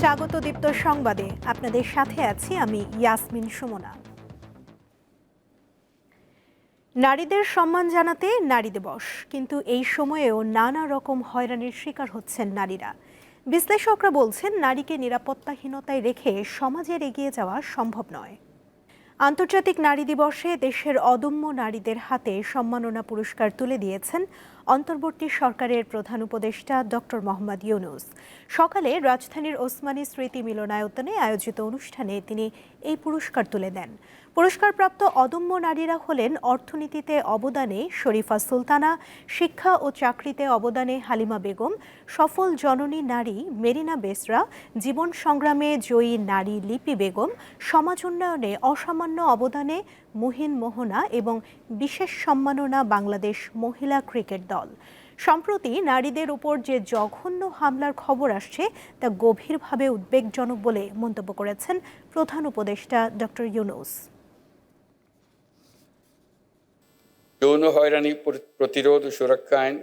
স্বাগত দীপ্ত সংবাদে। আপনাদের সাথে আছি আমি ইয়াসমিন সুমনা। নারীদের সম্মান জানাতে নারী দিবস, কিন্তু এই সময়েও নানা রকম হয়রানির শিকার হচ্ছেন নারীরা। বিশ্লেষকরা বলছেন, নারীকে নিরাপত্তাহীনতায় রেখে সমাজের এগিয়ে যাওয়া সম্ভব নয়। আন্তর্জাতিক নারী দিবসে দেশের অদম্য নারীদের হাতে সম্মাননা পুরস্কার তুলে দিয়েছেন অন্তর্বর্তী সরকারের প্রধান উপদেষ্টা ডক্টর মোহাম্মদ ইউনুস। সকালে রাজধানীর ওসমানী স্মৃতি মিলনায়তনে আয়োজিত অনুষ্ঠানে তিনি এই পুরস্কার তুলে দেন। পুরস্কারপ্রাপ্ত অদম্য নারীরা হলেন অর্থনীতিতে অবদানে শরীফা সুলতানা, শিক্ষা ও চাকরিতে অবদানে হালিমা বেগম, সফল জননী নারী মেরিনা বেসরা, জীবন সংগ্রামে জয়ী নারী লিপি বেগম সমাজ উন্নয়নে অসামান্য অবদানে মুহিন মোহনা এবং বিশেষ সম্মাননা বাংলাদেশ মহিলা ক্রিকেট দল। সম্প্রতি নারীদের উপর যে জঘন্য হামলার খবর আসছে, তা গভীরভাবে উদ্বেগজনক বলে মন্তব্য করেছেন প্রধান উপদেষ্টা ডক্টর ইউনুস। যৌন হয়রানি প্রতিরোধ ও সুরক্ষা আইন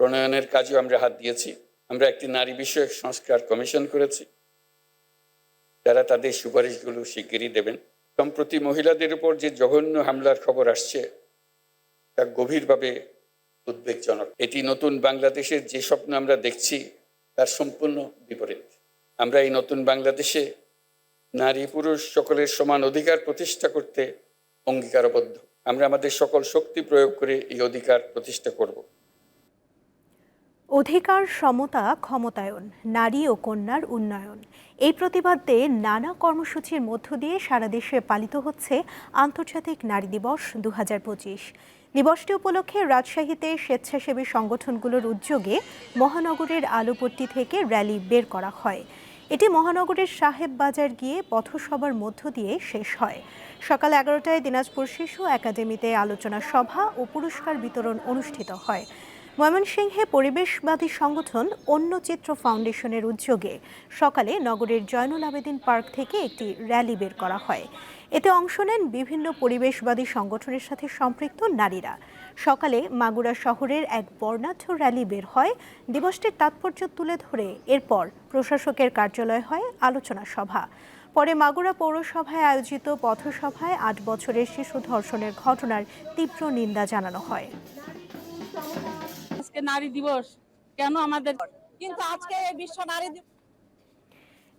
প্রণয়নের কাজেও আমরা হাত দিয়েছি। আমরা একটি নারী বিষয়ক সংস্কার কমিশন করেছি। যারা তাদের সুপারিশগুলো শিগগিরই দেবেন। সম্প্রতি মহিলাদের উপর যে জঘন্য হামলার খবর আসছে, তা গভীরভাবে উদ্বেগজনক। এটি নতুন বাংলাদেশের যে স্বপ্ন আমরা দেখছি, তার সম্পূর্ণ বিপরীত। আমরা এই নতুন বাংলাদেশে নারী পুরুষ সকলের সমান অধিকার প্রতিষ্ঠা করতে অঙ্গীকারবদ্ধ। আমরা আমাদের সকল শক্তি প্রয়োগ করে এই অধিকার প্রতিষ্ঠা করব। অধিকার সমতা ক্ষমতায়ন, নারী ও কন্যার উন্নয়ন। এই প্রতিবাদে নানা কর্মসূচির মধ্য দিয়ে সারা দেশে পালিত হচ্ছে আন্তর্জাতিক নারী দিবস দু হাজার পঁচিশ। দিবসটি উপলক্ষে রাজশাহীতে স্বেচ্ছাসেবী সংগঠনগুলোর উদ্যোগে মহানগরের আলোপট্টি থেকে র্যালি বের করা হয়। এটি মহানগরের সাহেব বাজার গিয়ে পথসভার মধ্য দিয়ে শেষ হয়। সকাল এগারোটায় দিনাজপুর শিশু একাডেমিতে আলোচনা সভা ও পুরস্কার বিতরণ অনুষ্ঠিত হয়। ময়মনসিংহে পরিবেশবাদী সংগঠন অন্য চিত্র ফাউন্ডেশনের উদ্যোগে সকালে নগরের জয়নুল আবেদিন পার্ক থেকে একটি র্যালি বের করা হয়। এতে অংশ নেন বিভিন্ন পরিবেশবাদী সংগঠনের সাথে সম্পৃক্ত নারীরা। সকালে মাগুরা শহরের এক বর্ণাঢ্য র্যালি বের হয়। দিবসটির তাৎপর্য তুলে ধরে এরপর প্রশাসকের কার্যালয় হয় আলোচনা সভা। পরে মাগুরা পৌরসভায় আয়োজিত পথসভায় আট বছরের শিশু ধর্ষণের ঘটনার তীব্র নিন্দা জানানো হয়। আজকে নারী দিবস। কেন আমাদের কিন্তু আজকে বিশ্ব নারী দিবস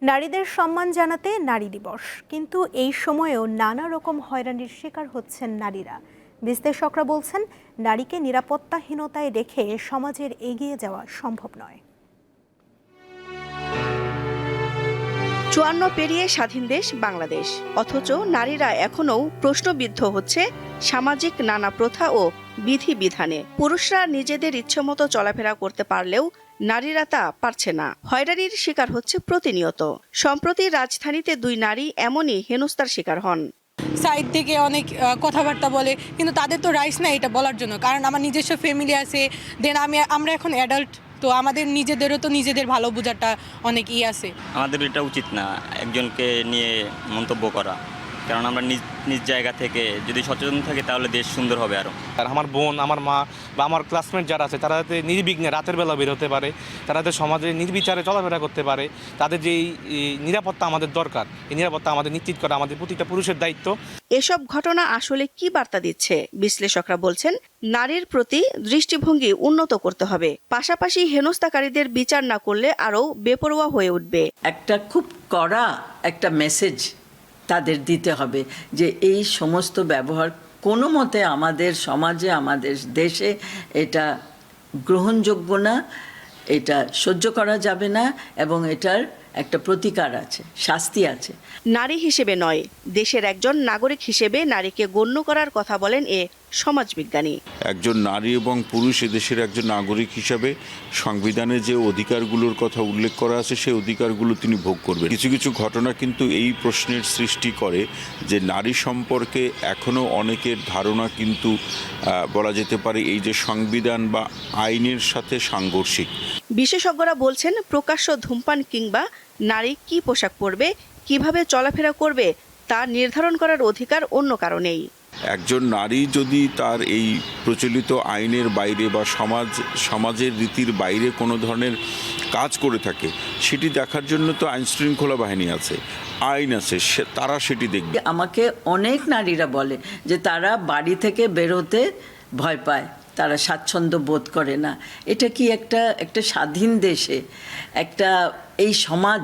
নারীদের সম্মান জানাতে নারী দিবস। কিন্তু এই সময়েও নানা রকম হয়রানির শিকার হচ্ছেন নারীরা। বিশ্লেষকরা বলছেন নারীকে নিরাপত্তাহীনতায় রেখে সমাজের এগিয়ে যাওয়া সম্ভব নয়। চুয়ান্ন পেরিয়ে স্বাধীন দেশ বাংলাদেশ। অথচ নারীরা এখনও প্রশ্নবিদ্ধ হচ্ছে সামাজিক নানা প্রথা ও বিধিবিধানে। পুরুষরা নিজেদের ইচ্ছেমতো চলাফেরা করতে পারলেও নারীরা তা পারছে না। হয়রানির শিকার হচ্ছে প্রতিনিয়ত। সম্প্রতি রাজধানীতে দুই নারী এমনই হেনস্তার শিকার হন। সাইড থেকে অনেক কথাবার্তা বলে কিন্তু তাদের তো রাইস না এটা বলার জন্য। কারণ আমার নিজস্ব ফ্যামিলি আছে দেন আমি আমরা এখন অ্যাডাল্ট তো আমাদের নিজেদেরও তো নিজেদের ভালো বোঝাটা অনেক ই আছে। আমাদের এটা উচিত না একজনকে নিয়ে মন্তব্য করা। কারণ আমরা নিজ নিজ জায়গা থেকে যদি সচেতন থাকি তাহলে দেশ সুন্দর হবে আরও আর আমার বোন আমার মা বা আমার ক্লাসমেট যারা আছে তারা যাতে নির্বিঘ্নে রাতের বেলা বের হতে পারে তারা যাতে সমাজে নির্বিচারে চলাফেরা করতে পারে তাদের যে এই এই নিরাপত্তা আমাদের দরকার এই নিরাপত্তা আমাদের নিশ্চিত করা আমাদের প্রতিটা পুরুষের দায়িত্ব। এসব ঘটনা আসলে কি বার্তা দিচ্ছে? বিশ্লেষকরা বলছেন নারীর প্রতি দৃষ্টিভঙ্গি উন্নত করতে হবে। পাশাপাশি হেনস্থাকারীদের বিচার না করলে আরও বেপরোয়া হয়ে উঠবে। একটা খুব কড়া একটা মেসেজ তাদের দিতে হবে যে এই সমস্ত ব্যবহার কোনো মতে আমাদের সমাজে, আমাদের দেশে এটা গ্রহণযোগ্য না, এটা সহ্য করা যাবে না এবং এটার একটা প্রতিকার আছে, শাস্তি আছে। নারী হিসেবে নয়, দেশের একজন নাগরিক হিসেবে নারীকে গণ্য করার কথা বলেন এ সমাজবিজ্ঞানী। একজন নারী এবং পুরুষ এদেশের একজন নাগরিক হিসাবে সংবিধানে যে অধিকারগুলোর কথা উল্লেখ করা আছে সেই অধিকারগুলো তিনি ভোগ করবেন। কিছু কিছু ঘটনা কিন্তু এই প্রশ্নের সৃষ্টি করে যে নারী সম্পর্কে এখনও অনেকের ধারণা কিন্তু বলা যেতে পারে এই যে সংবিধান বা আইনের সাথে সাংঘর্ষিক। বিশেষজ্ঞরা বলছেন প্রকাশ্য ধূমপান কিংবা নারী কি পোশাক পরবে কীভাবে চলাফেরা করবে তা নির্ধারণ করার অধিকার অন্য কারণেই। একজন নারী যদি তার এই প্রচলিত আইনের বাইরে বা সমাজ, সমাজের রীতির বাইরে কোনো ধরনের কাজ করে থাকে, সেটি দেখার জন্য তো আইন শৃঙ্খলা বাহিনী আছে, আইন আছে, সে, তারা সেটি দেখবে। আমাকে অনেক নারীরা বলে যে তারা বাড়ি থেকে বেরোতে ভয় পায়, তারা স্বাচ্ছন্দ্য বোধ করে না। এটা কি একটা একটা স্বাধীন দেশে, একটা এই সমাজ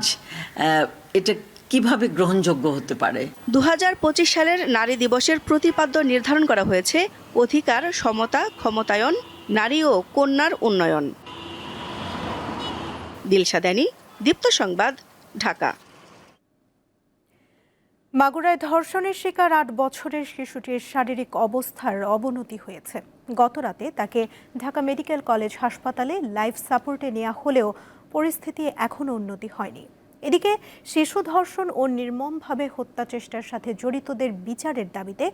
এটা কীভাবে গ্রহণযোগ্য হতে পারে? দু হাজার পঁচিশ সালের নারী দিবসের প্রতিপাদ্য নির্ধারণ করা হয়েছে অধিকার সমতা ক্ষমতায়ন নারী ও কন্যার উন্নয়ন। দিলশাদানি দীপ্ত সংবাদ ঢাকা। মাগুরায় ধর্ষণের শিকার আট বছরের শিশুটির শারীরিক অবস্থার অবনতি হয়েছে। গতরাতে তাকে ঢাকা মেডিকেল কলেজ হাসপাতালে লাইফ সাপোর্টে নেওয়া হলেও পরিস্থিতি এখনও উন্নতি হয়নি। এদিকে শিশু ধর্ষণ ও নির্মমভাবে হত্যা চেষ্টার সাথে জড়িতদের বিচারের দাবিতে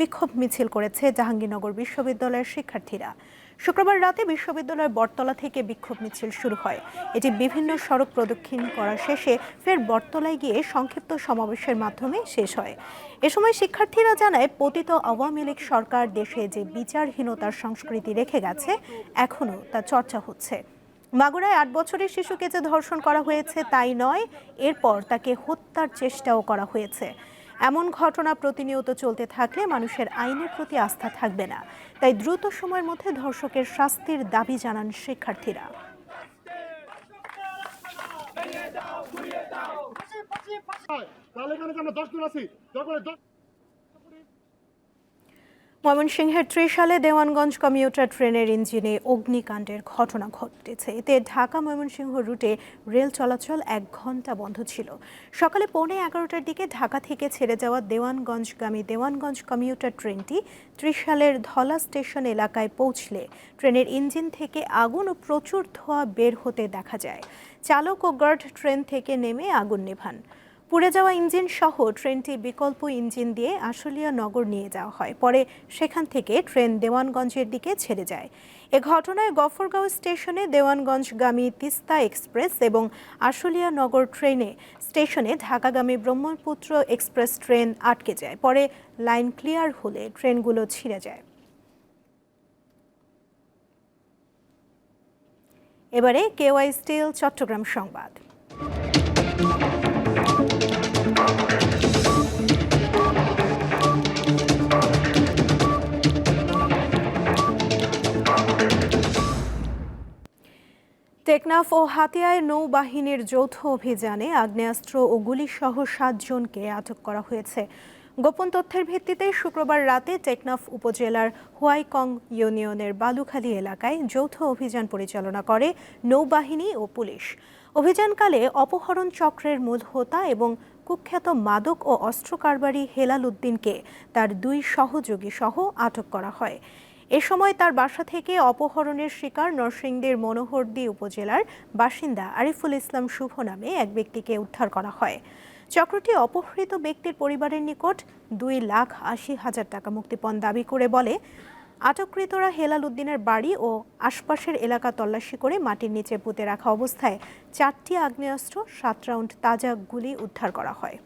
বিক্ষোভ মিছিল করেছে জাহাঙ্গীরনগর বিশ্ববিদ্যালয়ের শিক্ষার্থীরা। শুক্রবার রাতে বিশ্ববিদ্যালয়ের বটতলা থেকে বিক্ষোভ মিছিল শুরু হয়। এটি বিভিন্ন সড়ক প্রদক্ষিণ করা শেষে ফের বটতলায় গিয়ে সংক্ষিপ্ত সমাবেশের মাধ্যমে শেষ হয়। এ সময় শিক্ষার্থীরা জানায়, পতিত আওয়ামী লীগ সরকার দেশে যে বিচারহীনতার সংস্কৃতি রেখে গেছে, এখনও তা চর্চা হচ্ছে। মাগুরায় আট বছরের শিশুকে যে ধর্ষণ করা হয়েছে তাই নয় এরপর তাকে হত্যার চেষ্টাও করা হয়েছে। এমন ঘটনা প্রতিনিয়ত চলতে থাকলে মানুষের আইনের প্রতি আস্থা থাকবে না। তাই দ্রুত সময়ের মধ্যে ধর্ষকের শাস্তির দাবি জানান শিক্ষার্থীরা। তাহলে এখানে আমরা দশ জন আছি? ময়মনসিংহের ত্রিশালে দেওয়ানগঞ্জ কমিউটার ট্রেনের ইঞ্জিনে অগ্নিকাণ্ডের ঘটনা ঘটেছে। এতে ঢাকা ময়মনসিংহ রুটে রেল চলাচল এক ঘণ্টা বন্ধ ছিল। সকালে পৌনে এগারোটার দিকে ঢাকা থেকে ছেড়ে যাওয়া দেওয়ানগঞ্জগামী দেওয়ানগঞ্জ কমিউটার ট্রেনটি ত্রিশালের ধলা স্টেশন এলাকায় পৌঁছলে ট্রেনের ইঞ্জিন থেকে আগুন ও প্রচুর ধোঁয়া বের হতে দেখা যায়। চালক ও গার্ড ট্রেন থেকে নেমে আগুন নেভান। পুড়ে যাওয়া ইঞ্জিন সহ ট্রেনটি বিকল্প ইঞ্জিন দিয়ে আশুলিয়া নগর নিয়ে যাওয়া হয়। পরে সেখান থেকে ট্রেন দেওয়ানগঞ্জের দিকে ছেড়ে যায়। এ ঘটনায় গফরগাঁও স্টেশনে দেওয়ানগঞ্জগামী তিস্তা এক্সপ্রেস এবং আশুলিয়া নগর ট্রেনে স্টেশনে ঢাকাগামী ব্রহ্মপুত্র এক্সপ্রেস ট্রেন আটকে যায়। পরে লাইন ক্লিয়ার হলে ট্রেনগুলো ছিঁড়ে যায়। এবারে কেওয়াই স্টিল, চট্টগ্রাম সংবাদ। টেকনাফ ও হাতিয়ায় নৌবাহিনীর যৌথ অভিযানে আগ্নেয়াস্ত্র ও গুলিসহ সাতজনকে আটক করা হয়েছে। গোপন তথ্যের ভিত্তিতে শুক্রবার রাতে টেকনাফ উপজেলার হোয়াইকং ইউনিয়নের বালুখালী এলাকায় যৌথ অভিযান পরিচালনা করে নৌবাহিনী ও পুলিশ। অভিযানকালে অপহরণ চক্রের মূল হোতা এবং কুখ্যাত মাদক ও অস্ত্র কারবারি হেলাল উদ্দিনকে তার দুই সহযোগী সহ আটক করা হয়। এ সময় তার বাসা থেকে অপহরণের শিকার নরসিংদীর মনোহরদী উপজেলার বাসিন্দা আরিফুল ইসলাম শুভ নামে এক ব্যক্তিকে উদ্ধার করা হয়। চক্রটি অপহৃত ব্যক্তির পরিবারের নিকট দুই লাখ আশি হাজার টাকা মুক্তিপণ দাবি করে বলে। আটককৃতরা হেলাল উদ্দিনের বাড়ি ও আশপাশের এলাকা তল্লাশি করে মাটির নিচে পুঁতে রাখা অবস্থায় চারটি আগ্নেয়াস্ত্র, সাত রাউন্ড তাজা গুলি উদ্ধার করা হয়।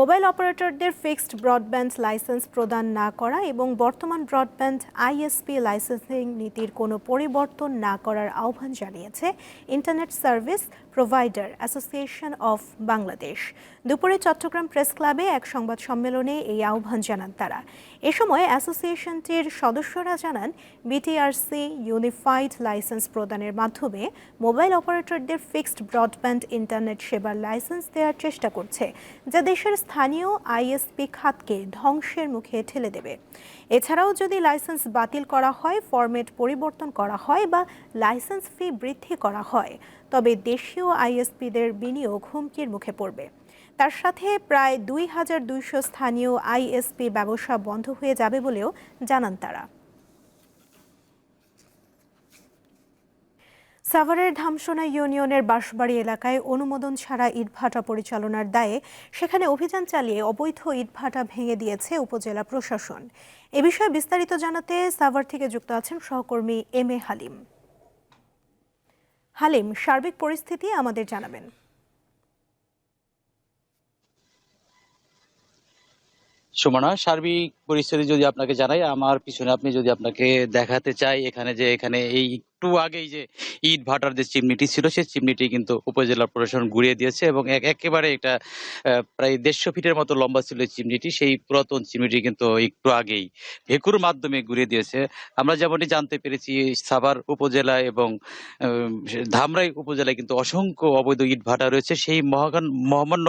মোবাইল অপারেটরদের ফিক্সড ব্রডব্যান্ড লাইসেন্স প্রদান না করা এবং বর্তমান ব্রডব্যান্ড আইএসপি লাইসেন্সিং নীতির কোনো পরিবর্তন না করার আহ্বান জানিয়েছে internet service provider association of Bangladesh. দুপুরে চট্টগ্রাম প্রেস ক্লাবে এক সংবাদ সম্মেলনে এই আহ্বান জানান তারা। এ সময় অ্যাসোসিয়েশনটির সদস্যরা জানান, বিটিআরসি ইউনিফাইড লাইসেন্স প্রদানের মাধ্যমে মোবাইল অপারেটরদের ফিক্সড ব্রডব্যান্ড ইন্টারনেট সেবার লাইসেন্স দেওয়ার চেষ্টা করছে, যা দেশের স্থানীয় আইএসপি খাতকে ধ্বংসের মুখে ঠেলে দেবে। এছাড়াও যদি লাইসেন্স বাতিল করা হয়, ফরম্যাট পরিবর্তন করা হয় বা লাইসেন্স ফি বৃদ্ধি করা হয়, তবে দেশীয় আইএসপিদের বিনিয়োগ হুমকির মুখে পড়বে। তার সাথে প্রায় দুই হাজার দুইশো স্থানীয় আইএসপি ব্যবসা বন্ধ হয়ে যাবে বলেও জানান তারা। সাভারের ধামসোনা ইউনিয়নের বাঁশবাড়ি এলাকায় অনুমোদন ছাড়া ইটভাটা পরিচালনার দায়ে সেখানে অভিযান চালিয়ে অবৈধ ইটভাটা ভেঙে দিয়েছে উপজেলা প্রশাসন। এ বিষয়ে বিস্তারিত জানাতে সাভার থেকে যুক্ত আছেন সহকর্মী এম এ হালিম। হালিম, সার্বিক পরিস্থিতি আমাদের জানাবেন। সুমনা, সার্বিক পরিস্থিতি যদি আপনাকে জানাই, আমার পিছনে আপনি যদি আপনাকে দেখাতে চাই, এখানে যে এখানে এই একটু আগেই যে ইট ভাটার যে চিমনিটি ছিল সেই চিমনিটি কিন্তু উপজেলা প্রশাসন ঘুরিয়ে দিয়েছে এবং এক- একেবারে এটা প্রায় দেড়শো ফিটের মতো লম্বা ছিল এই চিমনিটি। সেই পুরাতন চিমনিটি কিন্তু একটু আগেই ভেকুর মাধ্যমে ঘুরিয়ে দিয়েছে। আমরা যেমনটি জানতে পেরেছি, সাভার উপজেলা এবং ধামরাই উপজেলায় কিন্তু অসংখ্য অবৈধ ইট ভাটা রয়েছে। সেই মহাগান, মহামান্য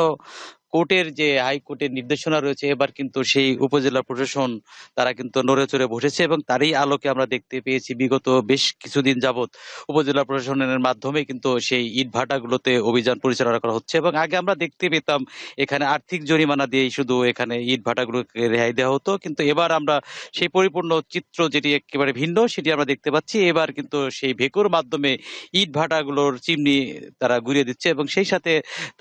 কোর্টের যে হাইকোর্টের নির্দেশনা রয়েছে, এবার কিন্তু সেই উপজেলা প্রশাসন তারা কিন্তু নড়ে চড়ে বসেছে এবং তারই আলোকে আমরা দেখতে পেয়েছি বিগত বেশ কিছুদিন যাবৎ উপজেলা প্রশাসনের মাধ্যমে কিন্তু সেই ইট ভাটাগুলোতে অভিযান পরিচালনা করা হচ্ছে এবং আগে আমরা দেখতে পেতাম এখানে আর্থিক জরিমানা দিয়েই শুধু এখানে ইট ভাটাগুলোকে রেহাই দেওয়া হতো। কিন্তু এবার আমরা সেই পরিপূর্ণ চিত্র যেটি একেবারে ভিন্ন সেটি আমরা দেখতে পাচ্ছি। এবার কিন্তু সেই ভেকুর মাধ্যমে ইট ভাটাগুলোর চিমনি তারা ঘুরিয়ে দিচ্ছে এবং সেই সাথে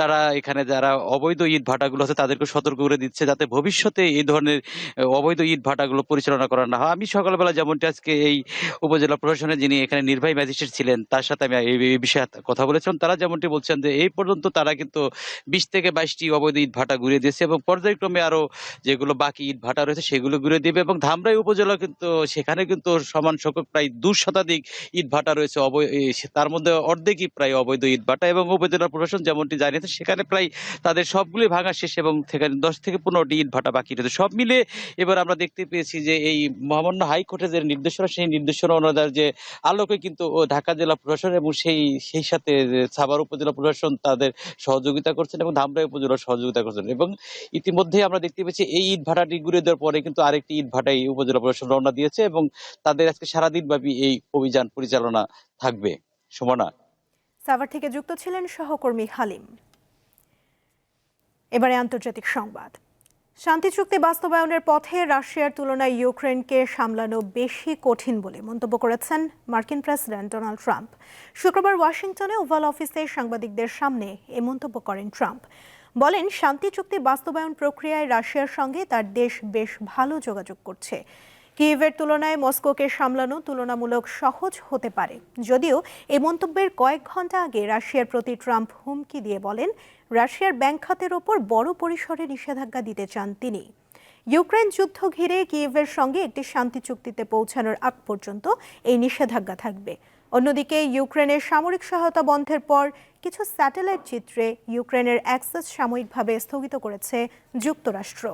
তারা এখানে যারা অবৈধ ইট ভাটাগুলো আছে তাদেরকে সতর্ক করে দিচ্ছে যাতে ভবিষ্যতে এই ধরনের অবৈধ ইট ভাটাগুলো পরিচালনা করা না হয়। আমি সকালবেলা যেমনটি আজকে এই উপজেলা প্রশাসনের যিনি এখানে নির্বাহী ম্যাজিস্ট্রেট ছিলেন, তার সাথে আমি এই বিষয়ে কথা বলেছিলাম। তারা যেমনটি বলছেন যে এই পর্যন্ত তারা কিন্তু বিশ থেকে বাইশটি অবৈধ ইট ভাটা ঘুরিয়ে দিয়েছে এবং পর্যায়ক্রমে আরও যেগুলো বাকি ইট ভাটা রয়েছে সেগুলো ঘুরে দিবে এবং ধামরাই উপজেলা কিন্তু, সেখানে কিন্তু সমান সংখ্যক প্রায় দু শতাধিক ইট ভাটা রয়েছে অবৈ- এই সে- তার মধ্যে অর্ধেকই প্রায় অবৈধ ইট ভাটা এবং উপজেলা প্রশাসন যেমনটি জানিয়েছে, সেখানে প্রায় তাদের সবগুলি ভাঙা শেষ এবং সেখানে দশ থেকে পনেরোটি ইট ভাটা বাকি রয়েছে। সব মিলে এবার আমরা দেখতে পেয়েছি যে এই মহামান্য হাইকোর্টের যে নির্দেশনা, সেই নির্দেশনা অনুযায়ী যে আলোকে কিন্তু ঢাকা জেলা প্রশাসন এবং সেই সেই সাথে সাভার উপজেলা প্রশাসন তাদের সহযোগিতা করছেন এবং ধামরাই উপজেলা সহযোগিতা করছেন এবং ইতিমধ্যে আমরা দেখতে পেয়েছি এই ইট ভাটাটি ঘুরে দেওয়ার পরে কিন্তু আরেকটি ইট ভাটাই উপজেলা প্রশাসন রওনা দিয়েছে এবং তাদের আজকে সারাদিন ব্যাপী এই অভিযান পরিচালনা থাকবে। সুমনা। সাভার থেকে যুক্ত ছিলেন সহকর্মী হালিম। এবারে আন্তর্জাতিক সংবাদ। শান্তি চুক্তি বাস্তবায়নের পথে রাশিয়ার তুলনায় ইউক্রেনকে সামলানো বেশি কঠিন বলে মন্তব্য করেছেন মার্কিন প্রেসিডেন্ট ডোনাল্ড ট্রাম্প। শুক্রবার ওয়াশিংটনে ওভাল অফিসে সাংবাদিকদের সামনে এ মন্তব্য করেন ট্রাম্প। বলেন, শান্তি চুক্তি বাস্তবায়ন প্রক্রিয়ায় রাশিয়ার সঙ্গে তার দেশ বেশ ভালো যোগাযোগ করছে। কিয়েভের তুলনায় মস্কোকে সামলানো তুলনামূলক সহজ হতে পারে। যদিও এই মন্তব্যের কয়েক ঘণ্টা আগে রাশিয়ার প্রতি ট্রাম্প হুমকি দিয়ে বলেন রাশিয়ার ব্যাংক খাতের ওপর বড় পরিসরে নিষেধাজ্ঞা দিতে চান তিনি। ইউক্রেন যুদ্ধ ঘিরে কিয়েভের সঙ্গে একটি শান্তি চুক্তিতে পৌঁছানোর আগ পর্যন্ত এই নিষেধাজ্ঞা থাকবে। অন্যদিকে ইউক্রেনের সামরিক সহায়তা বন্ধের পর কিছু স্যাটেলাইট চিত্রে ইউক্রেনের অ্যাক্সেস সাময়িকভাবে স্থগিত করেছে যুক্তরাষ্ট্র।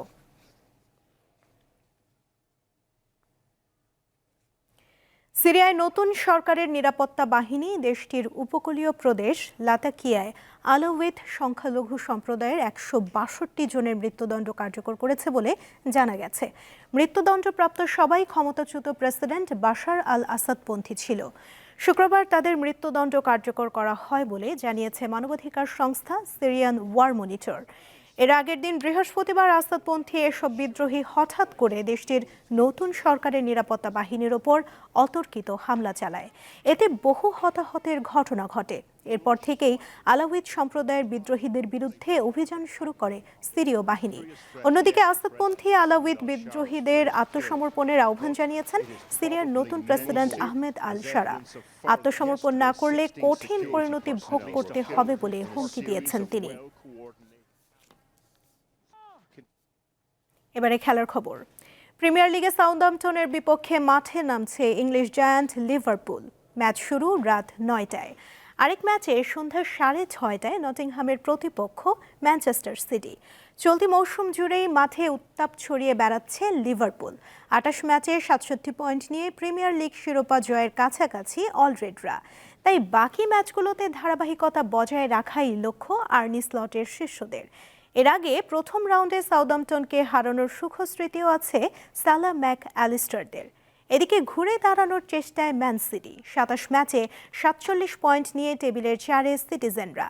সিরিয়ায় নতুন সরকারের নিরাপত্তা বাহিনী দেশটির উপকূলীয় প্রদেশ লাতাকিয়ায় আলাউইত সংখ্যালঘু সম্প্রদায়ের একশো বাষট্টি জনের মৃত্যুদণ্ড কার্যকর করেছে বলে জানা গেছে। মৃত্যুদণ্ডপ্রাপ্ত সবাই ক্ষমতাচ্যুত প্রেসিডেন্ট বাশার আল আসাদপন্থী ছিল। শুক্রবার তাদের মৃত্যুদণ্ড কার্যকর করা হয় বলে জানিয়েছে মানবাধিকার সংস্থা সিরিয়ান ওয়ার মনিটর। এর আগের দিন বৃহস্পতিবার আসাদপন্থী এসব বিদ্রোহী হঠাৎ করে দেশটির নতুন সরকারের নিরাপত্তা বাহিনীর ওপর অতর্কিত হামলা চালায়। এতে বহু হতাহতের ঘটনা ঘটে। এরপর থেকেই আলাউইদ সম্প্রদায়ের বিদ্রোহীদের বিরুদ্ধে অভিযান শুরু করে সিরীয় বাহিনী। অন্যদিকে আসাদপন্থী আলাউইদ বিদ্রোহীদের আত্মসমর্পণের আহ্বান জানিয়েছেন সিরিয়ার নতুন প্রেসিডেন্ট আহমেদ আল সারা। আত্মসমর্পণ না করলে কঠিন পরিণতি ভোগ করতে হবে বলে হুমকি দিয়েছেন তিনি। এবারে খেলার খবর। প্রিমিয়ার লিগে সাউদাম্পটনের বিপক্ষে মাঠে নামছে ইংলিশ জায়ান্ট লিভারপুল। ম্যাচ শুরু রাত নয়টায়। আরেক ম্যাচে সন্ধ্যা সাড়ে ছয়টায় নটিংহামের প্রতিপক্ষ ম্যানচেস্টার সিটি। চলতি মৌসুম জুড়েই মাঠে উত্তাপ ছড়িয়ে বেড়াচ্ছে লিভারপুল। আটাশ ম্যাচে সাতষট্টি পয়েন্ট নিয়ে প্রিমিয়ার লিগ শিরোপা জয়ের কাছাকাছি অলরেডরা। তাই বাকি ম্যাচগুলোতে ধারাবাহিকতা বজায় রাখাই লক্ষ্য আর্নি স্লটের শিষ্যদের। এর আগে প্রথম রাউন্ডে সাউদাম্পটনকে হারানোর সুখ স্মৃতিও আছে সালা ম্যাক অ্যালিস্টারদের এদিকে ঘুরে দাঁড়ানোর চেষ্টায় ম্যান সিটি। সাতাশ ম্যাচে সাতচল্লিশ পয়েন্ট নিয়ে টেবিলের চারে সিটিজেনরা।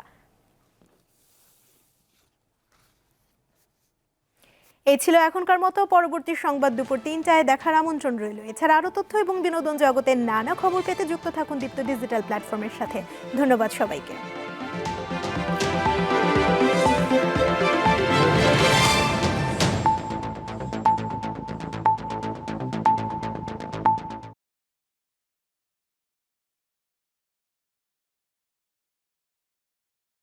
এই ছিল এখনকার মতো। পরবর্তী সংবাদ দুপুর তিনটায় দেখার আমন্ত্রণ রইল। এছাড়া আরও তথ্য এবং বিনোদন জগতের নানা খবর পেতে যুক্ত থাকুন দীপ্ত ডিজিটাল প্ল্যাটফর্মের সাথে। ধন্যবাদ সবাইকে।